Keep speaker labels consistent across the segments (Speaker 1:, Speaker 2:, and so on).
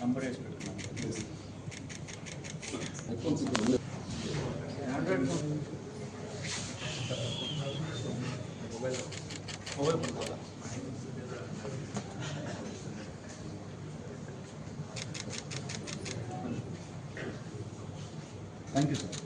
Speaker 1: Number వేసి పెట్టుకున్నాను Android phone mobile mobile phone కదా థ్యాంక్ యూ సార్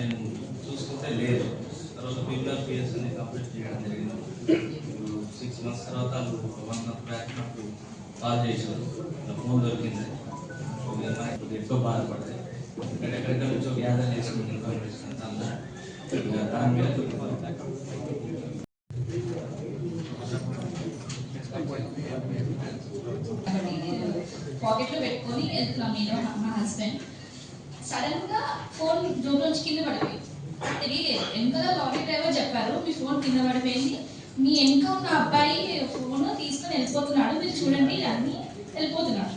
Speaker 2: నేను చూసుకుంటే లేదు తర్వాత పీపీఆర్ పిఎస్ అని కంప్లీట్ చేయడం జరిగింది సిక్స్ మంత్స్ తర్వాత వన్ మంత్ బ్యాక్ నాకు కాల్ చేశారు నా ఫోన్ దొరికింది సో మీ అమ్మాయి కొద్దిగా ఎక్కువ బాధపడతాయి ఇక్కడ ఎక్కడెక్కడ నుంచో గ్యాదర్ చేసుకుని ఇన్ఫర్మేషన్ అంతా ఇక దాని మీద
Speaker 3: పాకెట్లో పెట్టుకొని వెళ్తున్నాం నేను మా హస్బెండ్ సడన్గా ఫోన్ జోబు నుంచి కింద పడిపోయింది తెలియలేదు. వెనకాల లారీ డ్రైవర్ చెప్పారు మీ ఫోన్ కింద పడిపోయింది. మీ వెనక ఉన్న అబ్బాయి ఫోన్ తీసుకొని వెళ్ళిపోతున్నాడు. మీరు చూడండి అన్ని వెళ్ళిపోతున్నాడు.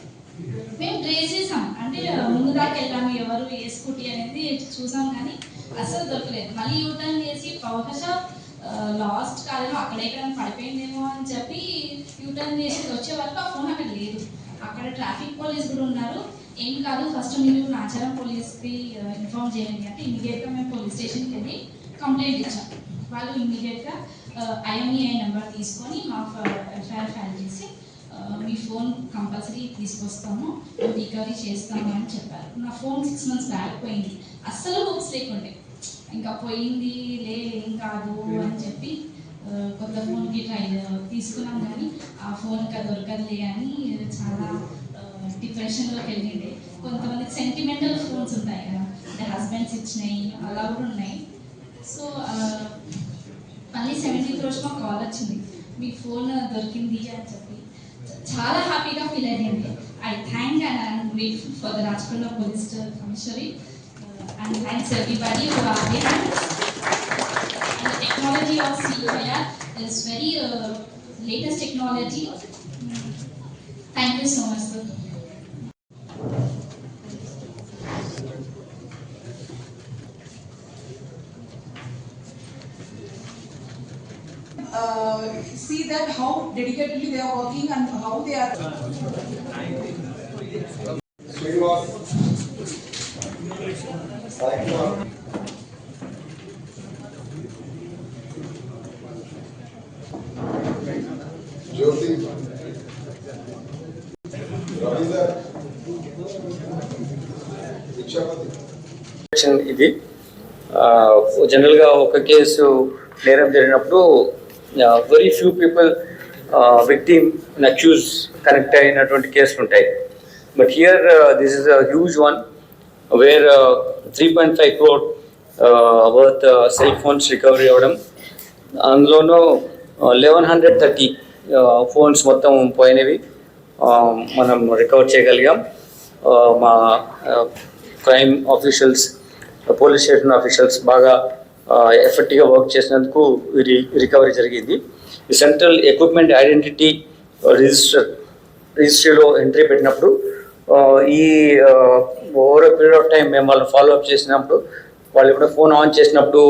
Speaker 3: మేము ట్రేస్ చేసాం. అంటే ముందు దాకా వెళ్ళాము ఎవరు ఏ స్కూటీ అనేది చూసాం కానీ అస్సలు దొరకలేదు. మళ్ళీ యూటర్న్ చేసి బహుశా లాస్ట్ కాలేదు అక్కడ ఎక్కడ పడిపోయిందేమో అని చెప్పి యూటర్న్ చేసి వచ్చే వరకు ఆ ఫోన్ అక్కడ లేదు. అక్కడ ట్రాఫిక్ పోలీస్ కూడా ఉన్నారు. ఏం కాదు ఫస్ట్ మీరు నాచారం పోలీస్కి uh, ఇన్ఫార్మ్ చేయండి అంటే ఇమీడియట్గా మేము పోలీస్ స్టేషన్కి వెళ్ళి కంప్లైంట్ ఇచ్చాం. వాళ్ళు ఇమీడియట్గా ఐఎంఈఐ నెంబర్ తీసుకొని మా ఎఫ్ఐఆర్ ఫైల్ చేసి uh, మీ ఫోన్ కంపల్సరీ తీసుకొస్తాము రికవరీ చేస్తాము అని చెప్పారు. నా ఫోన్ సిక్స్ మంత్స్ బ్యాక్ పోయింది. అస్సలు హోప్స్ లేకుండే. ఇంకా పోయింది లే ఏం కాదు అని చెప్పి uh, కొత్త ఫోన్కి ట్రై తీసుకున్నాం కానీ ఆ ఫోన్ ఇంకా దొరకదులే అని చాలా డిప్రెషన్లోకి వెళ్ళింది కొంతమంది సెంటిమెంటల్ ఫోన్స్ ఉంటాయి కదా అంటే హస్బెండ్స్ ఇచ్చినాయి అలా కూడా ఉన్నాయి. సో మళ్ళీ సెవెంటీన్త్ రోజు మాకు కాల్ వచ్చింది. మీ ఫోన్ దొరికింది అని చెప్పి. చాలా హ్యాపీగా ఫీల్ అయ్యింది. I thank and I'm grateful for the Rajakonda police commissionary. And thanks everybody for our and the technology of COIR is very uh, latest technology.
Speaker 4: Mm. that how dedicatedly they are working and how they are.
Speaker 5: Srinivas Saikumar Jyoti Ravinder Bhikshapathi
Speaker 6: section ఇది ఆ, జనరల్గా ఒక case నేరం జరిగినప్పుడు very few people victim accuse connect అయినటువంటి కేసులు ఉంటాయి. But here this is a huge one where three point five crore worth cell phones recovery అవ్వడం. అందులోనూ లెవెన్ హండ్రెడ్ థర్టీ ఫోన్స్ మొత్తం పోయినవి మనం రికవర్ చేయగలిగాం. మా crime officials police station officials బాగా ఎఫెక్టివ్గా వర్క్ చేసినందుకు రికవరీ జరిగింది. ఈ సెంట్రల్ ఎక్విప్మెంట్ ఐడెంటిటీ రిజిస్టర్ రిజిస్టర్లో ఎంట్రీ పెట్టినప్పుడు ఈ ఓవర్ పీరియడ్ ఆఫ్ టైం మేము వాళ్ళని ఫాలో అప్ చేసినప్పుడు వాళ్ళు ఇప్పుడు ఫోన్ ఆన్ చేసినప్పుడు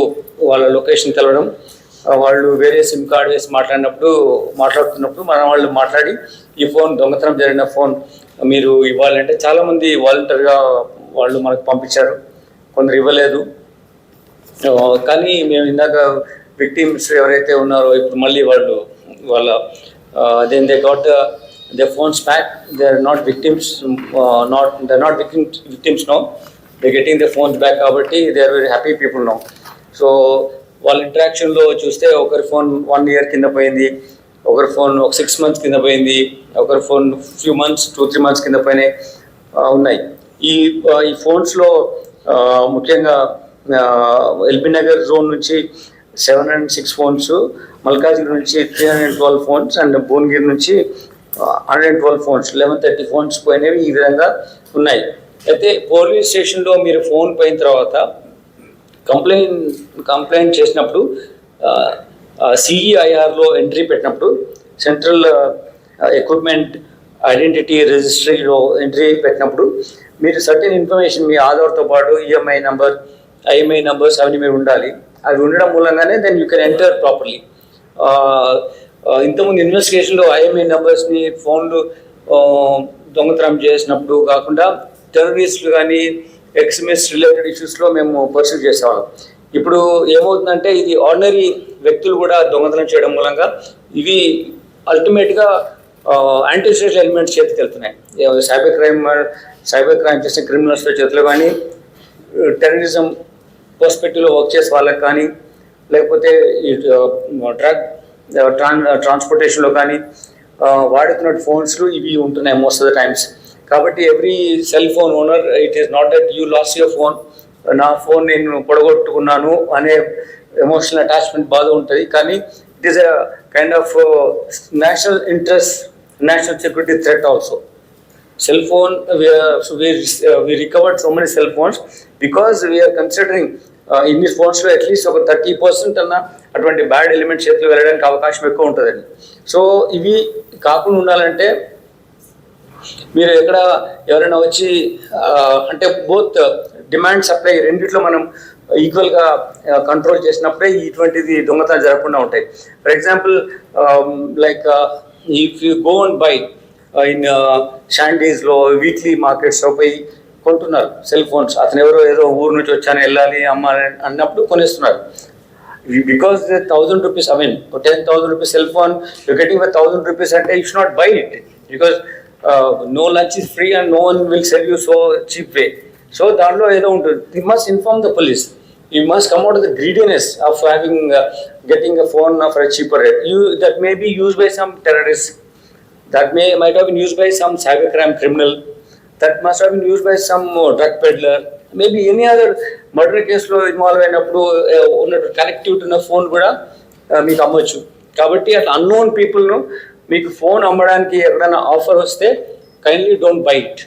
Speaker 6: వాళ్ళ లొకేషన్ తెలవడం వాళ్ళు వేరే సిమ్ కార్డ్ వేసి మాట్లాడినప్పుడు మాట్లాడుతున్నప్పుడు మన వాళ్ళు మాట్లాడి ఈ ఫోన్ దొంగతనం జరిగిన ఫోన్ మీరు ఇవ్వాలంటే చాలామంది వాలంటీర్గా వాళ్ళు మనకు పంపించారు. కొందరు ఇవ్వలేదు. కానీ మేము ఇందాక విక్టిమ్స్ ఎవరైతే ఉన్నారో ఇప్పుడు మళ్ళీ వాళ్ళు వాళ్ళ then they got they phones back they are not victims not they not victims victims no they getting they phones back కాబట్టి they are very happy people no so వాళ్ళ ఇంటరాక్షన్లో చూస్తే ఒకరి ఫోన్ వన్ ఇయర్ కింద పోయింది ఒకరి phone ఒక six months కింద పోయింది ఒకరి phone few months two three months కింద పోయినాయి ఉన్నాయి. ఈ ఈ ఫోన్స్లో ముఖ్యంగా ఎల్బీ నగర్ జోన్ నుంచి seven hundred six phones Malkajgiri నుంచి three hundred twelve phones and Bhuvanagiri నుంచి hundred twelve phones eleven thirty phones పోయినవి ఈ విధంగా ఉన్నాయి. అయితే పోలీస్ స్టేషన్లో మీరు ఫోన్ పోయిన తర్వాత కంప్లైంట్ కంప్లైంట్ చేసినప్పుడు సిఈఐఆర్లో ఎంట్రీ పెట్టినప్పుడు సెంట్రల్ ఎక్విప్మెంట్ ఐడెంటిటీ రిజిస్ట్రీలో ఎంట్రీ పెట్టినప్పుడు మీరు సర్టెన్ ఇన్ఫర్మేషన్ మీ ఆధార్తో పాటు ఈఎంఐ నెంబర్ ఐఎంఐ నంబర్స్ అవన్నీ మీరు ఉండాలి. అవి ఉండడం మూలంగానే then you can enter properly ఇంతకుముందు ఇన్వెస్టిగేషన్లో ఐఎంఐ నెంబర్స్ని ఫోన్లు దొంగతనం చేసినప్పుడు కాకుండా టెర్రరిస్టులు కానీ ఎక్స్మిస్ రిలేటెడ్ ఇష్యూస్లో మేము పర్సూ చేసేవాళ్ళం. ఇప్పుడు ఏమవుతుందంటే ఇది ఆర్డినరీ వ్యక్తులు కూడా దొంగతనం చేయడం మూలంగా ఇవి అల్టిమేట్గా యాంటీ సోషల్ ఎలిమెంట్స్ చేతికి వెళ్తున్నాయి. సైబర్ క్రైమ్ సైబర్ క్రైమ్ చేసిన క్రిమినల్స్ చేతిలో కానీ టెర్రరిజం హాస్పిటల్లో వర్క్ చేసే వాళ్ళకి కానీ లేకపోతే ఈ డ్రగ్ ట్రాన్ ట్రాన్స్పోర్టేషన్లో కానీ వాడుతున్న ఫోన్స్లు ఇవి ఉంటున్నాయి మోస్ట్ ఆఫ్ ద టైమ్స్ కాబట్టి every cell phone owner it is not that you loss your phone నా ఫోన్ నేను పొడగొట్టుకున్నాను అనే ఎమోషనల్ అటాచ్మెంట్ బాధ ఉంటుంది. కానీ it is a kind of national interest national security threat also cell phone we recovered so many cell phones because we are considering ఇన్ని ఫోన్స్లో at least ఒక థర్టీ పర్సెంట్ అన్న అటువంటి బ్యాడ్ ఎలిమెంట్స్ చేతిలో వెళ్ళడానికి అవకాశం ఎక్కువ ఉంటుందండి. సో ఇవి కాకుండా ఉండాలంటే మీరు ఎక్కడ ఎవరైనా వచ్చి అంటే బోత్ డిమాండ్ సప్లై రెండిట్లో మనం ఈక్వల్గా కంట్రోల్ చేసినప్పుడే ఇటువంటిది దొంగతనం జరగకుండా ఉంటాయి. For example like if you go and buy in షాండీస్లో weekly మార్కెట్స్లో పోయి కొంటున్నారు. సెల్ ఫోన్స్ అతను ఎవరో ఏదో ఊరు నుంచి వచ్చాను వెళ్ళాలి అమ్మాలి అన్నప్పుడు కొనేస్తున్నారు. Because thousand rupees I mean ten thousand rupees cell phone you getting for thousand rupees అంటే you should not buy it because no lunch is free and no one will sell you so cheap way so దాంట్లో ఏదో ఉంటుంది. You must inform the police you must come out the greediness of having getting a phone for a cheaper rate you that may be use by some terrorist that may might have been used by some cybercrime criminal, that have been used by some uh, drug peddler, maybe any other murder కేసులో involve అయినప్పుడు ఉన్నట్టు connectivity ఉన్న phone కూడా మీకు అమ్మొచ్చు. కాబట్టి అట్లా unknown పీపుల్ను మీకు ఫోన్ అమ్మడానికి ఎక్కడైనా ఆఫర్ వస్తే కైండ్లీ డోంట్ బైట్